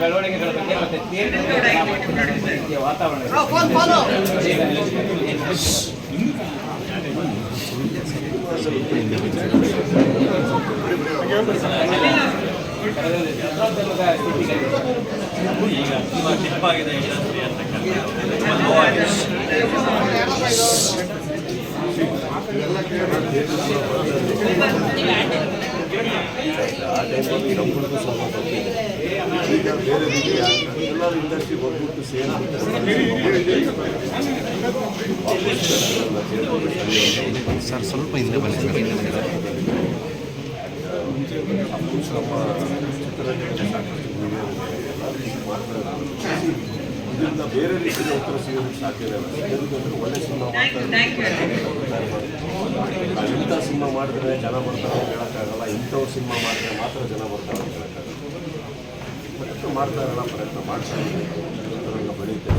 ಬೆಳವಣಿಗೆಗಳ ಬಗ್ಗೆ ಮತ್ತೆ ವಾತಾವರಣ ಈಗ ತುಂಬ ತುಂಬ ನೋವಾಗಿದೆ ಆ ಟೈಮಲ್ಲಿ ನಮ್ಮದು ಸ್ವಲ್ಪ ತಪ್ಪಿದೆ ಈಗ ಬೇರೆ ರೀತಿಯ ಎಲ್ಲರೂ ಇಂಡಸ್ಟ್ರಿ ಒಗ್ಗಟ್ಟು ಸೇರಿ ಸರ್ ಸ್ವಲ್ಪ ಹಿಂದೆ ಬನ್ನಿ ಸರ್ ನಮ್ಮ ಚಿತ್ರರಂಗಕ್ಕೆ ಸಾಕಷ್ಟು ಹಿರಿಯರಿದ್ದಾರೆ. ಇದರಿಂದ ಬೇರೆ ರೀತಿಯ ಉತ್ತರ ಸಿಗೋದಕ್ಕೆ ಸಾಧ್ಯ ಇಲ್ಲ. ಯಾಕಂದ್ರೆ ಒಳ್ಳೆ ಸಿನಿಮಾ ಮಾಡ್ತಾರೆ ಇಂಥ ಸಿನಿಮಾ ಮಾಡಿದ್ರೆ ಜನ ಬರ್ತಾರೆ ಅಂತ ಹೇಳೋಕ್ಕಾಗಲ್ಲ. ಇಂಥವ್ರು ಸಿನಿಮಾ ಮಾಡಿದ್ರೆ ಮಾತ್ರ ಜನ ಬರ್ತಾರೆ ಅಂತ ಹೇಳೋಕ್ಕಾಗಲ್ಲ. ಪ್ರಯತ್ನ ಮಾಡ್ತಾ ಇರೋಲ್ಲ ಪ್ರಯತ್ನ ಮಾಡ್ತಾ ಇದ್ದೀವಿ ಬೆಳೀತೆ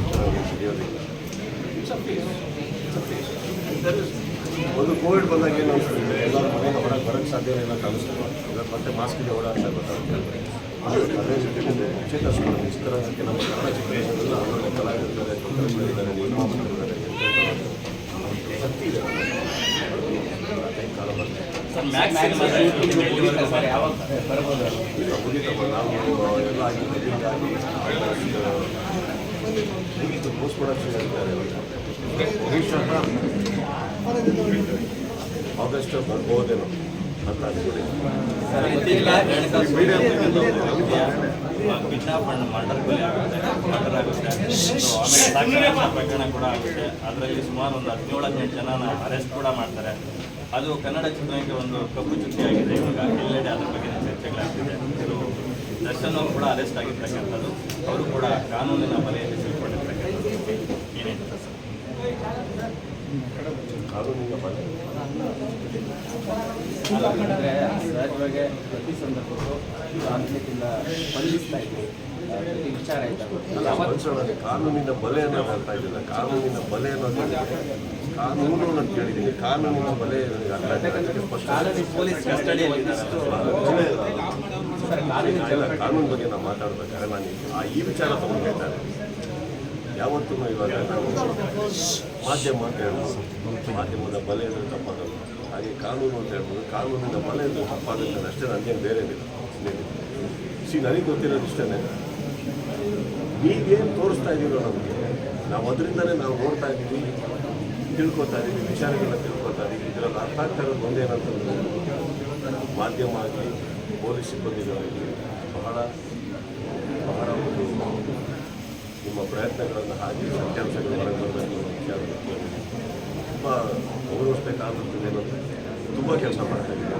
ಸಿಗೋದಿಲ್ಲ ಒಂದು ಕೋವಿಡ್ ಬಂದಾಗ ಏನು ಅನಿಸ್ತಿದೆ ಎಲ್ಲರೂ ಮನೆಯಿಂದ ಹೊರಗೆ ಬರೋಕ್ಕೆ ಸಾಧ್ಯ ಇಲ್ಲ ಕಾಣಿಸ್ತಿಲ್ಲ. ಇವತ್ತು ಮತ್ತೆ ಮಾಸ್ಕಿಗೆ ಓಡಾಡ್ತಾ ಗೊತ್ತಾಗುತ್ತೆ ಚೇತರಿಸ್ಕೊಂಡು ಚಿತ್ರರಂಗಕ್ಕೆ ನಮ್ಮ ಕನ್ನಡ ಒಳ್ಳೊಳ್ಳೆ ಕಲಾವಿದರಿದ್ದಾರೆ ತಂತ್ರಜ್ಞರಿದ್ದಾರೆ ನಿರ್ಮಾಪಕರಿದ್ದಾರೆ ಮುಗೀತು ಪೋಸ್ಟ್ ಪ್ರೊಡಕ್ಷನ್ ಇದ್ದಾರೆ ಆಗಸ್ಟ್ ಬರ್ಬೋದೇನೋ. ಅಂತ ಅನ್ಕೊಳ್ಳಿ ಕಿಡ್ನಾಪ್ ಮರ್ಡರ್ ಕೊಲೆ ಆಗುತ್ತೆ ಮರ್ಡರ್ ಆಗುತ್ತೆ ಆಮೇಲೆ ಪ್ರಕರಣ ಕೂಡ ಆಗುತ್ತೆ ಅದರಲ್ಲಿ ಸುಮಾರು ಒಂದು ಹದಿನೇಳು ಹದಿನೆಂಟು ಜನನ ಅರೆಸ್ಟ್ ಕೂಡ ಮಾಡ್ತಾರೆ ಅದು ಕನ್ನಡ ಚಿತ್ರರಂಗಕ್ಕೆ ಒಂದು ಕಬ್ಬು ಚುಕ್ಕಿ ಆಗಿದೆ ಇವಾಗ ಎಲ್ಲೆಡೆ ಅದ್ರ ಬಗ್ಗೆ ಚರ್ಚೆಗಳಾಗ್ತಿದೆ ಇದು ದರ್ಶನ್ ಅವರು ಕೂಡ ಅರೆಸ್ಟ್ ಆಗಿರ್ತಕ್ಕಂಥದ್ದು ಅವರು ಕೂಡ ಕಾನೂನಿನ ಬಲೆಯಲ್ಲಿ ಸಿಲ್ಕೊಂಡಿರ್ತಕ್ಕಂಥದ್ದು ಏನೇನು ಕಾನೂನಿನ ಬಲ ಅಂದರೆ ಸಹಜವಾಗಿ ಪ್ರತಿ ಸಂದರ್ಭಕ್ಕೂ ಸಾಂಸ್ಕೃತಿಕ ಸ್ಪಂದಿಸ್ತಾ ಇದ್ವಿ ಆ, ಪ್ರತಿ ವಿಚಾರ ಇದ್ದಾಗ ಅಲ್ಲ, ಮನುಷ್ಯರಲ್ಲಿ ಕಾನೂನಿನ ಬಲೆ ಅನ್ನೋದು ಹೇಳ್ತಾ ಇದ್ದಿಲ್ಲ. ಕಾನೂನಿನ ಬಲೆ ಅನ್ನೋದು ಕಾನೂನು ಅಂತ ಹೇಳಿದ್ದೀನಿ. ಕಾನೂನಿನ ಬಲೆ ಅರ್ಥ ಕಾನೂನು ಪೊಲೀಸ್ ಕಸ್ಟಡಿಯಲ್ಲಿ ಕಾನೂನು ಬಗ್ಗೆ ನಾವು ಮಾತಾಡ್ಬೇಕಾದ್ರೆ ನಾನು ಆ ಈ ವಿಚಾರ ತಗೊಂಡು ಹೇಳ್ತಾರೆ. ಯಾವತ್ತೂ ಇವಾಗ ನಾವು ಮಾಧ್ಯಮ ಅಂತ ಹೇಳ್ಬೋದು ಮಾಧ್ಯಮದ ಬಲೆ ಅಂದರೆ ತಪ್ಪಾಗಲ್ಲ ಹಾಗೆ ಕಾನೂನು ಅಂತ ಹೇಳ್ಬೋದು. ಕಾನೂನಿನ ಬಲೆ ತಪ್ಪಾಗುತ್ತೆ ಅಷ್ಟೇ, ನನಗೇನು ಬೇರೆ ಏನಿಲ್ಲ. ಸಿ ನನಗೆ ಗೊತ್ತಿರೋದು ಇಷ್ಟೇ ನೀವೇನು ತೋರಿಸ್ತಾ ಇದ್ದೀರೋ ನಮಗೆ. ನಾವು ಅದರಿಂದಲೇ ನಾವು ನೋಡ್ತಾ ಇದ್ದೀವಿ, ತಿಳ್ಕೊತಾ ಇದ್ದೀವಿ, ವಿಚಾರಗಳನ್ನ ತಿಳ್ಕೊತಾ ಇದ್ದೀವಿ. ಇದರಲ್ಲಿ ಅರ್ಥ ಆಗ್ತಾ ಇರೋದು ಒಂದೇನಂತಂದ್ರೆ, ಮಾಧ್ಯಮ ಆಗಲಿ, ಪೊಲೀಸ್ ಸಿಬ್ಬಂದಿಗಳಾಗಲಿ ಬಹಳ ಬಹಳ ಒಂದು ನಿಮ್ಮ ಪ್ರಯತ್ನಗಳನ್ನು ಹಾಕಿ ಸತ್ಯಾಂಶಗಳು ಹೊರಗೆ ಬರಬೇಕು ವಿಚಾರ ತುಂಬ ಗೌರವಿಸ್ಬೇಕಾದಂಥದ್ದು ಏನಂದರೆ ತುಂಬ ಕೆಲಸ ಮಾಡ್ತಾ ಇದ್ದೀವಿ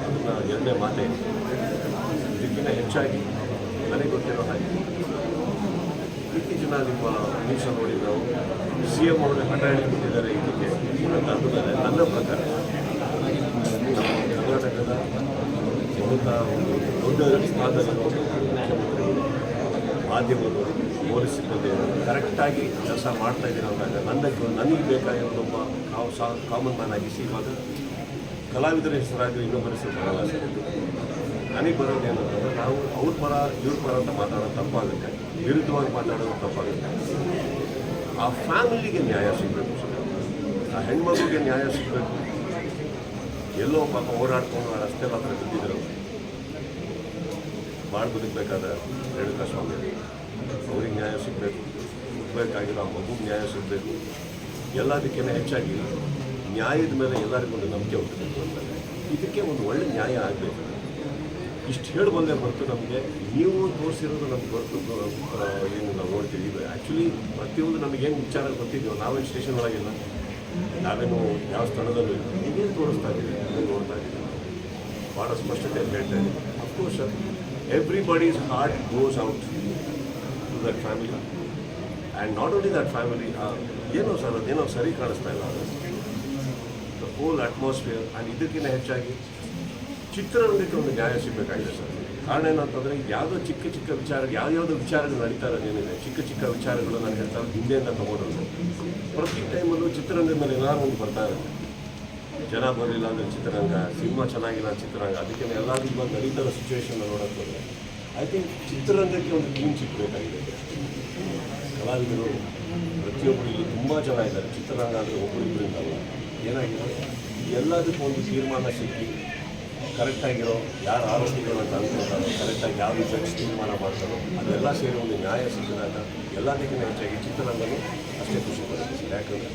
ಅದನ್ನು ಎರಡನೇ ಮಾತೆ. ಇದಕ್ಕಿಂತ ಹೆಚ್ಚಾಗಿ ನನಗೆ ಗೊತ್ತಿರೋ ಹಾಗೆ ಇತ್ತೀಚಿನ ನಿಮ್ಮ ನ್ಯೂಸ್ ನೋಡಿ ನಾವು ಸಿ ಎಂ ಅವರು ಹಠ ಹೇಳಿಬಿಟ್ಟಿದ್ದಾರೆ ಇದಕ್ಕೆ. ಅಂತ ಅಂದ್ಮೇಲೆ ನನ್ನ ಪ್ರಕಾರ ಕರ್ನಾಟಕದ ಬಹುತ ಒಂದು ದೊಡ್ಡ ಸ್ಥಾನದಲ್ಲಿರುವ ಮುಖ್ಯಮಂತ್ರಿ ಮಾಧ್ಯಮದವರು ಪೊಲೀಸ್ ಕರೆಕ್ಟಾಗಿ ಕೆಲಸ ಮಾಡ್ತಾ ಇದ್ದೀರ ಅಂದಾಗ ನನಗೆ ನನಗೆ ಬೇಕಾಗಿರೋದು ಒಬ್ಬ ನಾವು ಸಾ ಕಾಮನ್ ಮ್ಯಾನ್ ಆಗಿ ಸಿ ಇವಾಗ ಕಲಾವಿದರ ಹೆಸರಾಗಿ ಇನ್ನೊಬ್ಬರ ಹೆಸರು ಬರಲ್ಲ. ನನಗೆ ಬರೋದು ಏನಂತಂದ್ರೆ ನಾವು ಅವ್ರ ಪರ, ಇವ್ರ ಪರ ಅಂತ ಮಾತಾಡೋದು ತಪ್ಪಾಗುತ್ತೆ. ವಿರುದ್ಧವಾಗಿ ಮಾತಾಡೋದು ತಪ್ಪಾಗುತ್ತೆ. ಆ ಫ್ಯಾಮಿಲಿಗೆ ನ್ಯಾಯ ಸಿಗಬೇಕು ಆ ಹೆಣ್ಮಗುಗೆ ನ್ಯಾಯ ಸಿಗಬೇಕು. ಎಲ್ಲೋ ಪಾಪ ಓಡಾಡ್ಕೊಂಡು ಆ ರಸ್ತೆ ಮಾತ್ರ ಬಿದ್ದಿದ್ರು. ಭಾಳ ಬದುಕಬೇಕಾದ ರೇಣುಕಾ ಸ್ವಾಮಿ, ಅವ್ರಿಗೆ ನ್ಯಾಯ ಸಿಗಬೇಕು. ಹುಟ್ಟಬೇಕಾಗಿರೋ ಆ ಮಗುಗೆ ನ್ಯಾಯ ಸಿಗಬೇಕು. ಎಲ್ಲದಕ್ಕಿಂತ ಹೆಚ್ಚಾಗಿ ನ್ಯಾಯದ ಮೇಲೆ ಎಲ್ಲರಿಗೂ ಒಂದು ನಂಬಿಕೆ ಹುಟ್ಟಬೇಕು ಇದಕ್ಕೆ ಒಂದು ಒಳ್ಳೆ ನ್ಯಾಯ ಆಗಬೇಕು. ಇಷ್ಟು ಹೇಳಿ ಬಂದೇ ಹೊರತು ನಮಗೆ, ನೀವು ತೋರಿಸಿರೋದು ನಮ್ಗೆ ಬರ್ತು ಏನು ನಾವು ನೋಡ್ತೀವಿ. ಆ್ಯಕ್ಚುಲಿ ಪ್ರತಿಯೊಂದು ನಮಗೇನು ವಿಚಾರ ಗೊತ್ತಿದ್ದೀವಿ ನಾವೇನು ಸ್ಟೇಷನ್ ಒಳಗಿಲ್ಲ. ನಾವೇನು ಯಾವ ಸ್ಥಳದಲ್ಲೂ ಇಲ್ಲ. ನೀವೇನು ತೋರಿಸ್ತಾ ಇದ್ದೀವಿ ಅದನ್ನು ನೋಡ್ತಾ ಇದ್ದೀವಿ ಭಾಳ ಸ್ಪಷ್ಟತೆಯಲ್ಲಿ ಹೇಳ್ತಾ ಇದ್ದೀನಿ. Of course everybody's heart goes out to that family and not only that family ಏನೋ ಸರ್, ಅದೇನೋ ಸರಿ ಕಾಣಿಸ್ತಾ ಇಲ್ಲ. ಹೋಲ್ ಅಟ್ಮಾಸ್ಫಿಯರ್ ಆ್ಯಂಡ್ ಇದಕ್ಕಿಂತ ಹೆಚ್ಚಾಗಿ ಚಿತ್ರರಂಗಕ್ಕೆ ಒಂದು ನ್ಯಾಯ ಸಿಗಬೇಕಾಗಿದೆ ಸರ್. ಕಾರಣ ಏನಂತಂದರೆ ಯಾವುದೋ ಚಿಕ್ಕ ಚಿಕ್ಕ ವಿಚಾರ, ಯಾವ್ಯಾವುದೋ ವಿಚಾರಗಳು ನಡೀತಾ ಇರೋದೇನಿದೆ ಚಿಕ್ಕ ಚಿಕ್ಕ ವಿಚಾರಗಳು ನಾನು ಹೇಳ್ತಾ ಹಿಂದೆಯಿಂದ ತಗೊಂಡ್ರು ಪ್ರತಿ ಟೈಮಲ್ಲೂ ಚಿತ್ರರಂಗದ ಮೇಲೆ ಏನಾದ್ರು ಒಂದು ಬರ್ತಾ ಇರುತ್ತೆ. ಜನ ಬರಲಿಲ್ಲ ಅಂದರೆ ಚಿತ್ರರಂಗ, ಸಿನಿಮಾ ಚೆನ್ನಾಗಿಲ್ಲ ಚಿತ್ರರಂಗ, ಅದಕ್ಕೆ ಎಲ್ಲರೂ ಇವಾಗ ನಡೀತಾರೋ ಸಿಚುವೇಶನ್ ನೋಡೋಕೆ ಹೋದರೆ ಐ ಥಿಂಕ್ ಚಿತ್ರರಂಗಕ್ಕೆ ಒಂದು ಟೀಮ್ ಸಿಕ್ಕಬೇಕಾಗಿದೆ ಬೇಕಾಗಿದೆ ಕಲಾವಿದರು ಪ್ರತಿಯೊಬ್ಬರು ಇಲ್ಲಿ ತುಂಬ ಜನ ಇದ್ದಾರೆ. ಚಿತ್ರರಂಗ ಅಂದರೆ ಒಬ್ಬರಿಬ್ಬರಿಂದ ಏನಾಗಿದೆ? ಎಲ್ಲದಕ್ಕೂ ಒಂದು ತೀರ್ಮಾನ ಸಿಕ್ಕಿ, ಕರೆಕ್ಟಾಗಿರೋ ಯಾರು ಆರೋಪಿಗಳು ಅಂತ ಅನ್ಕೊಳ್ತಾರೋ ಕರೆಕ್ಟಾಗಿ ಯಾವ ಜಡ್ಜ್ ತೀರ್ಮಾನ ಮಾಡ್ತಾರೋ, ಅದೆಲ್ಲ ಸೇರಿ ಒಂದು ನ್ಯಾಯ ಸಿಕ್ಕಿದಾಗ ಎಲ್ಲದಕ್ಕಿಂತ ಹೆಚ್ಚಾಗಿ ಚಿತ್ರರಂಗನೂ ಅಷ್ಟೇ ಖುಷಿ ಪಡುತ್ತೆ. ಸರ್ ಯಾಕಂದರೆ